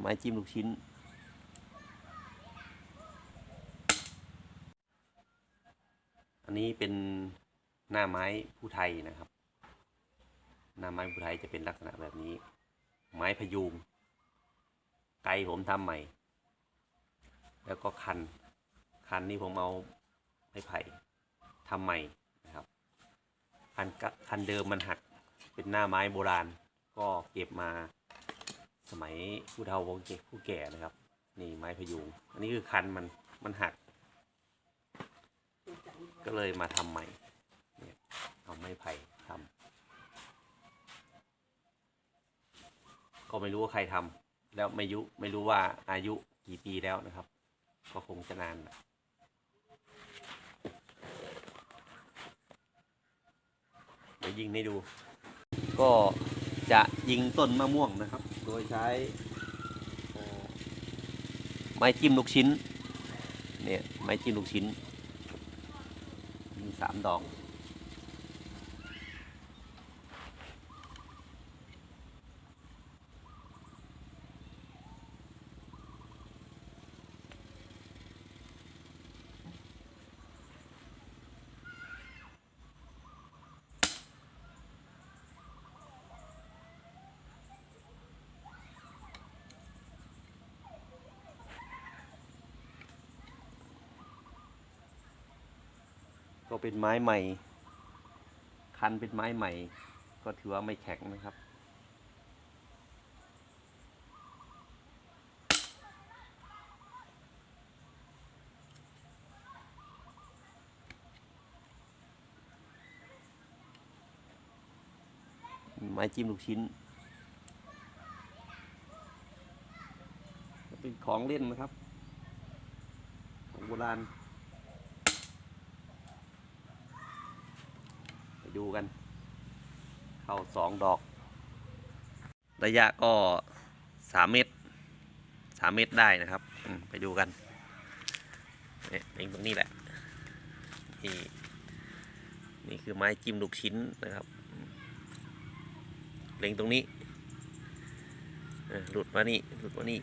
ไม้จิ้มลูกชิ้น อันนี้เป็นหน้าไม้ผู้ไทยนะครับ หน้าไม้ผู้ไทยจะเป็นลักษณะแบบนี้ ไม้พยุงไกลผมทำใหม่ แล้วก็คัน คันนี้ผมเอาไม้ไผ่ทำใหม่นะครับคันคันเดิมมันหักเป็นหน้าไม้โบราณ ก็เก็บมา สมัยผู้เฒ่าผู้แก่ผู้แก่นะครับ นี่ไม้พยุง อันนี้คือคันมันมันหัก ก็เลยมาทำใหม่เนี่ยเอาไม้ไผ่ทำก็ไม่รู้ว่าใครทำแล้วไม่ยุไม่รู้ว่าอายุกี่ปีแล้วนะครับ ก็คงจะนานนะเดี๋ยวยิงให้ดู ก็จะยิงต้นมะม่วงนะครับ โดยใช้ไม้จิ้มลูกชิ้น เนี่ย ไม้จิ้มลูกชิ้น มีสามดอก ก็เป็นไม้ใหม่ คันเป็นไม้ใหม่ ก็ถือว่าไม่แข็งนะครับ ไม้จิ้มลูกชิ้น เป็นของเล่นนะครับ ของโบราณ ไป ดูกัน เข้าสองดอก ระยะก็สามเมตรสามเมตรได้นะครับ ไปดูกันเนี่ยเล็งตรงนี้แหละนี่นี่คือไม้จิ้มลูกชิ้นนะครับเล็งตรงนี้หลุดมานี่หลุดมานี่